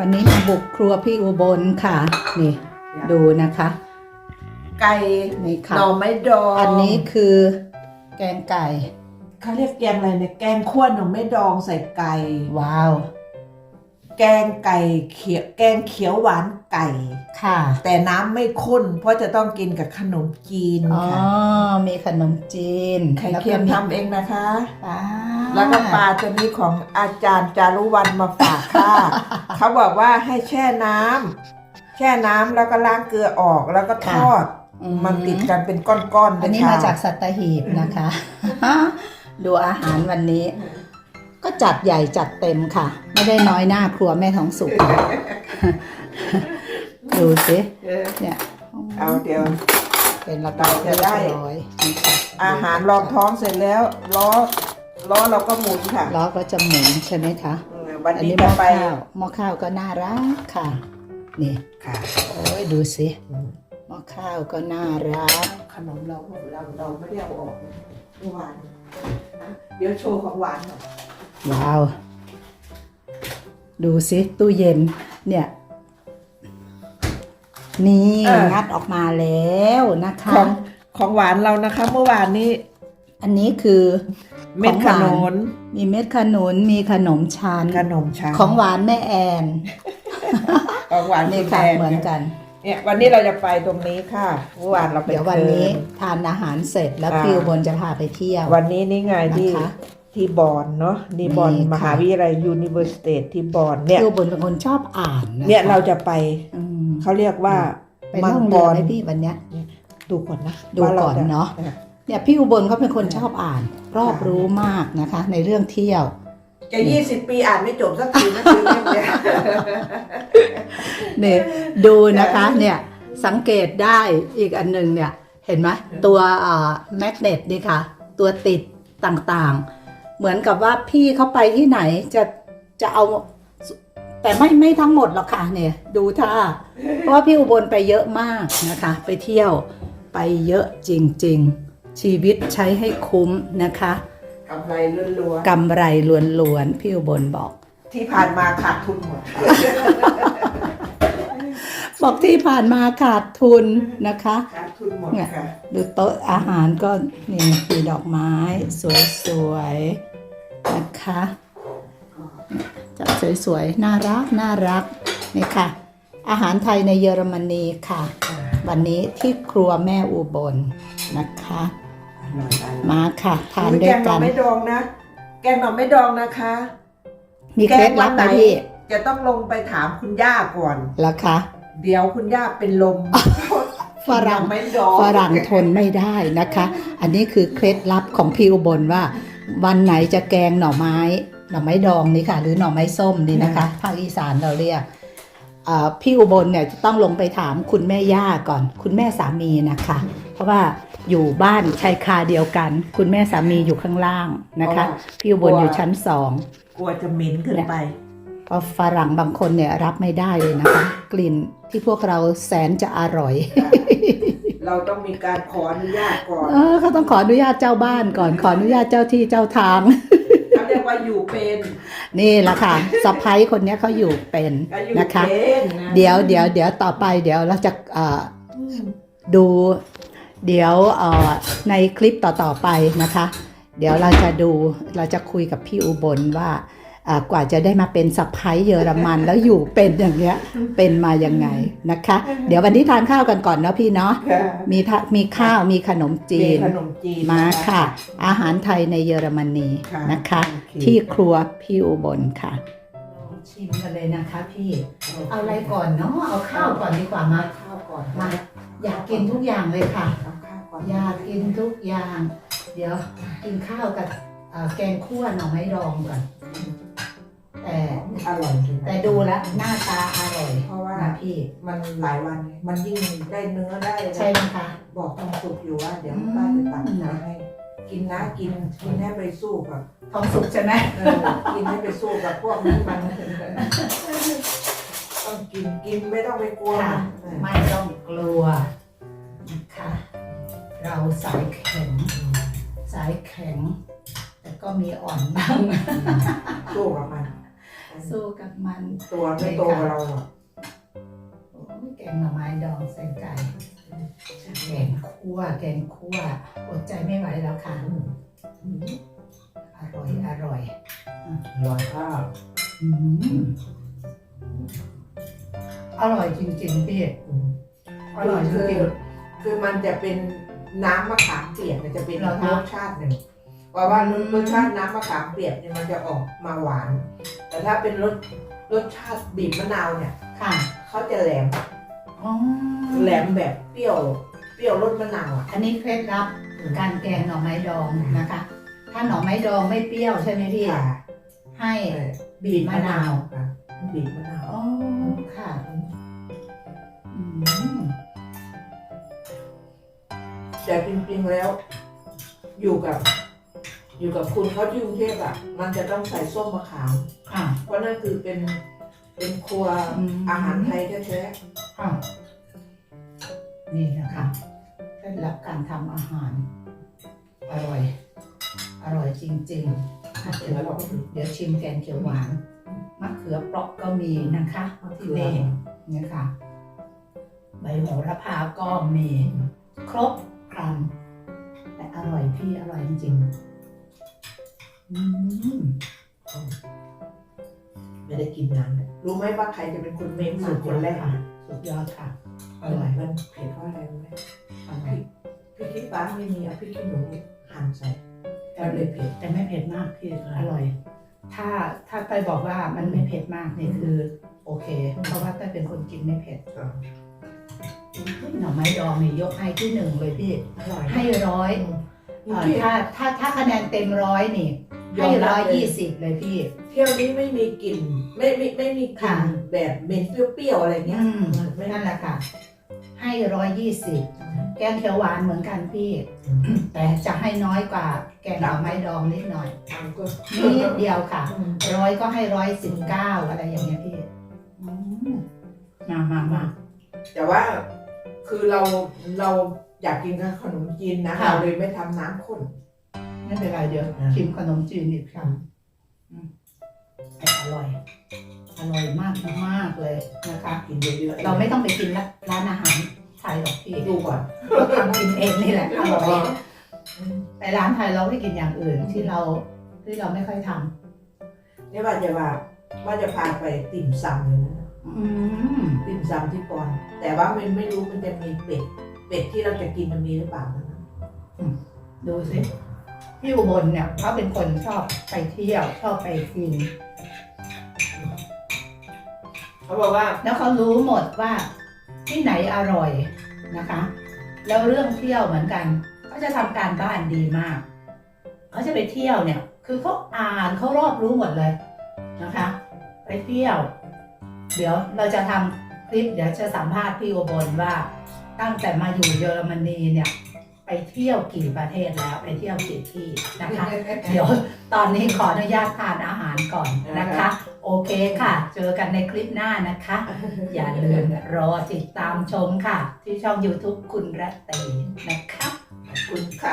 วันนี้มาบุกครัวพี่อุบลค่ะ นี่ ดูนะคะ ไก่นี่ค่ะหน่อไม้ดองอันนี้คือแกงไก่เขาเรียกแกงอะไรเนี่ยแกงข้วนหน่อไม้ดองใส่ไก่ ว้าว แกงไก่เขียวแกงเขียวหวานไก่ ค่ะ แต่น้ำไม่ข้น เพราะจะต้องกินกับขนมจีนอ๋อ ค่ะมีขนมจีนไข่แล้วเค็ก็มมีทำเองนะคะ ปลาแล้วก็ปลาตัวนี้ของอาจารย์จารุวรรณมาฝากค่ะ เขาบอกว่าให้แช่น้ำแช่น้ำแล้วก็ล้างเกลือออกแล้วก็ทอด อืมันติดกันเป็นก้อนๆเลยอันนี้ค่ะมาจากสัตหีบนะคะ ดูอาหารวันนี้ ก็จัดใหญ่จัดเต็มค่ะ ไม่ได้น้อยหน้าครัวแม่ท้องสุกดูสิเออเนี่ยเอาเดี๋ยวเป็นระดับจะเรียบได้ร้อยนะคะอาหารรองท้องเสร็จแล้วล้อล้อเราก็หมุนค่ะล้อก็จะหมุนใช่ไหมคะอืมวันอันนี้นี้หม้จะอไปข้าวหม้อข้าวก็น่ารักค่ะนี่ค่ะโอ้ยดูสิหม้อข้าวก็น่ารักขนมเราเราเราไม่ได้เอาออกเมื่อวานนะเดี๋ยวโชว์ของหวานหน่อย ว้าว ดูสิตู้เย็น เนี่ย นี่งัดออกมาแล้วนะคะ ของของหวานเรานะคะ เมื่อวานนี้อันนี้คือเม็ดของขหวานนุนมีเม็ดขนุนมีขนมชั้นขนมชั้นของหวานแม่แอนของหวานนี่ณค่ะแดงเหมือนกัน เนี่ยวันนี้เราจะไปตรงนี้ค่ะเมื่อวานเราไปเดี๋ยววันนี้เดิทานอาหารเสร็จแล้วอ่าพี่อุบลจะพาไปเที่ยววันนี้นี่ไงที่นะคะ ที่บอนเนาะนี่บอนนี่ค่ะ มหาวิทยาลัยยูนิเวอร์ซิตี้ที่บอนเนี่ยพี่อุบลเป็นคนชอบอ่านนะคะเนี่ยเราจะไปอืมเขาเรียกว่าไปมัล่องกเรือรไหมพี่วันเนี้ย ดูก่อนนะดูว่รก่อนจเนาะ เนี่ยพี่อุบลเขาเป็นคนชอบอ่าน รอบรู้มากนะคะ ในเรื่องเที่ยว จะยี่สิบปีอ่านไม่จบสักทีนะคือเล่มเนี้ย เนี่ยดูนะคะเนี่ยสังเกตได้อีกอันหนึ่งเนี่ยเห็นไหมตัวแมกเนตนี่ค่ะ ตัวติดต่างๆ เหมือนกับว่าพี่เขาไปที่ไหนจะจะเอา แต่ไม่ไม่ทั้งหมดหรอกค่ะเนี่ย ดูท่าเพราะว่าพี่อุบลไปเยอะมากนะคะ ไปเที่ยวไปเยอะจริง ๆ ชีวิตใช้ให้คุ้มนะคะกำไรล้วนกำไรล้วนๆพี่อุบลบอกๆที่ผ่านมาขาดทุนหมด บอกที่ผ่านมาขาดทุนนะคะขาดทุนหมดเนี่ยค่ะดูโต๊ะอาหารก็นี่มีดอกไม้ สวยๆนะคะจัดสวยๆน่ารักน่ารักนี่ค่ะ อาหารไทยในเยอรมนีค่ะ วันนี้ที่ครัวแม่อุบลนะคะ มาค่ะทานอุ๊ยด้แกวยงหน่กัอนไม้ดองนะ แกงหน่อไม้ดองนะคะ มีเคล็ดลับไหมพี่จะต้องลงไปถามคุณย่าก่อนล่ะคะ เดี๋ยวคุณย่าเป็นลมฝรั่งหน่อไม้ดองฝรั่งทนไม่ได้นะคะ อันนี้คือเคล็ดลับของพี่อุบลว่า วันไหนจะแกงหน่อไม้ หน่อไม้ดองนี่ค่ะ หรือหน่อไม้ส้มนี่นะคะภาคอีสานเราเรียกอ่าพี่อุบลเนี่ยจะต้องลงไปถามคุณแม่ย่าก่อน คุณแม่สามีนะคะ เพราะว่าอยู่บ้านชายคาเดียวกัน คุณแม่สามีอยู่ข้างล่างนะคะ พี่อุบลอยู่ชั้นสองกลัวจะเหม็นเกินไป เพราะฝรั่งบางคนเนี่ยรับไม่ได้เลยนะคะ กลิ่นที่พวกเราแสนจะอร่อย เราต้องมีการขออนุญาตก่อนเออเขาต้องขออนุญาตเจ้าบ้านก่อน ขออนุญาตเจ้าที่เจ้าทาง เขาเรียกว่าอยู่เป็นนี่แหละค่ะสะพ้ยคนเนี้ยเขาอยู่เป็นก็อยู่นะคะ เป็นนะเดี๋ยวเดี๋ยวเดี๋ยวต่อไปเดี๋ยวเราจะเอ่ออืมดู เดี๋ยวเอ่อในคลิปต่อๆไปนะคะ เดี๋ยวเราจะดูเราจะคุยกับพี่อุบลว่าอ่า กว่าจะได้มาเป็นสะพ้ยเยอรมันแล้วอยู่เป็นอย่างเงี้ยเป็นมายังไงนะคะ เดี๋ยววันนี้ทานข้าวกันก่อนเนาะพี่เนาะค่ะมีทะมีข้าวมีขนมจีมีนขนมจีนมานค่ะ อาหารไทยในเยอรมนีค่ะนะคะโอเคที่ครัวพี่อุบลค่ะชิมกันเลยนะคะพี่ เอาอะไรก่อนเนาะเอาข้าวก่อนดีกว่ามาข้าวก่อนมาอยากกินทุกอย่างเลยค่ะเอาข้าวก่อนอยากกินทุกอย่าง เดี๋ยวกินข้าวกับเอ่อแกงคั่วหน่อไม้ดองก่อน แต่อร่อยจริงแต่ดูแล้วหน้าตาอร่อยเพราะว่านะพี่มันหลายวันไงมันยิ่งได้เนื้อได้ใช่ไหมคะบอกความสุขอยู่ว่าเดี๋ยวอืมป้าจะตัดมาให้กินนะกินกินให้ไปสู้กับท้องสุกใช่ไหมเออกินให้ไปสู้กับพวกนี้มันต้องกินกินไม่ต้องไปกลัวค่ะมันไม่ต้องกลัวนะคะเราสายแข็งสายแข็ง แต่ก็มีอ่อนบ้างสู้กับมันค สู้กับมันตัวไม่โตกว่าเราหรอกโอ้ยแกงหน่อไม้ดองใส่ไก่แกงคั่วแกงคั่วอดใจไม่ไหวแล้วค่ะอร่อยอร่อยร้อยข้าวอืมอร่อยจริงๆพี่อร่อยจคือริงคือมันจะเป็นน้ำมะขามเปียกมันจะเป็นเหรอคะรสชาติหนึ่ง เพราะว่ารสชาติน้ำมะขามเปียกเนี่ยมันจะออกมาหวาน แต่ถ้าเป็นรสรสชาติบีบมะนาวเนี่ยๆค่ะเขาจะแหลมอ๋อแหลมแบบเปรี้ยวเปรี้ยวรสมะนาวอะอันนี้เคล็ดลับการแกงหน่อไม้ดองนะคะ ถ้าหน่อไม้ดองไม่เปรี้ยวใช่ไหมพี่ค่ะให้ใช่บีบมะนาวค่ะบีบมะนาวอ๋อค่ะอืมแต่จริงๆแล้ว อยู่กับ อยู่กับคุณเขาที่กรุงเทพอะ มันจะต้องใส่ส้มมะขาม ค่ะ เพราะนั่นคือเป็นเป็นครัวอืม อาหารไทยแท้ค่ะ นี่นะคะเคล็ดลับการทำอาหาร อร่อย อร่อยจริงๆอะเดี๋ยวเราเดี๋ยวชิมแกงเขียวหวานมะเขือเปราะก็มีนะคะๆที่นี่นี่ค่ะ ใบโหระพาก็มี ครบครัน แต่อร่อยพี่อร่อยจริงๆอืม ไม่ได้กินนานเลยรู้ไหมว่าใครจะเป็นคนเม้มสูตรคนแรกค่ะสุดยอดค่ะอร่อยมันเผ็ดเพราะอะไรรู้ไหมอร่อยพริกขี้ฟ้าไม่มีเอาพริกขี้หนูหั่นใส่แต่ไม่เผ็ดแต่ไม่เผ็ดมากพี่อร่อย ถ้าถ้าไปบอกว่ามันไม่เผ็ดมากนี่คือ โอเค เพราะว่าแต่เป็นคนกินไม่เผ็ดหน่อไม้ดองนี่ยกให้ที่หนึ่งเลยพี่อร่อยให้ร้อย อืมเอ่อถ้าถ้าถ้าคะแนนเต็มร้อยนี่ให้ร้อยยี่สิบเลยพี่ เที่ยวนี้ไม่มีกลิ่นไม่ไม่ไม่มีกลิ่นค่ะ แบบเหม็นเปรี้ยวๆอะไรเงี้ยอืมไม่นั่นแหละค่ะ ให้ร้อยยี่สิบแกงเขียวหวานเหมือนกันพี่ แต่จะให้น้อยกว่าแกงหน่อไม้ดองนิดหน่อยทำก็นิดเดียวค่ะ ร้อยก็ให้ร้อยสิบเก้าอะไรอย่างเงี้ยพี่อืมมามามาแต่ว่าคือเราเรา อยากกินขนมจีนนะค่ะเราเลยไม่ทำน้ำข้นไม่เป็นไรเดี๋ยวอ่าชิมขนมจีนอีกครั้งอืมแต่อร่อย อร่อยมากมากๆเลยนะคะกินเยอะๆเราไม่ต้องไปกินร้านอาหารไทยหรอกพี่ดูก่อนเราทำกินเองนี่แหละอร่อยแต่ร้านไทยเราไม่กินอย่างอื่นที่เราที่เราไม่ค่อยทำนี่ว่าจะว่าว่าจะพาไปติ่มซำเลยนะอืมติ่มซำที่ปอนแต่ว่ามันไม่รู้มันจะมีเป็ด เป็ดที่เราจะกินมันมีหรือเปล่านะดูสิพี่อุบลเนี่ยเขาเป็นคนชอบไปเที่ยวชอบไปกิน เขาบอกว่า แล้วเขารู้หมดว่าที่ไหนอร่อยนะคะ แล้วเรื่องเที่ยวเหมือนกันเขาจะทำการบ้านดีมากเขาจะไปเที่ยวเนี่ย คือเขาอ่านเขารอบรู้หมดเลยนะคะ ไปเที่ยว เดี๋ยวเราจะทำคลิปเดี๋ยวจะสัมภาษณ์พี่อุบลว่า ตั้งแต่มาอยู่เยอรมนีเนี่ยไปเที่ยวกี่ประเทศแล้วไปเที่ยวกี่ที่นะคะ เดี๋ยวตอนนี้ขออนุญาตทานอาหารก่อนนะคะ โอเคค่ะ เจอกันในคลิปหน้านะคะ อย่าลืมรอติดตามชมค่ะ ที่ช่อง YouTube คุณรัตตีนะคะขอบคุณค่ะ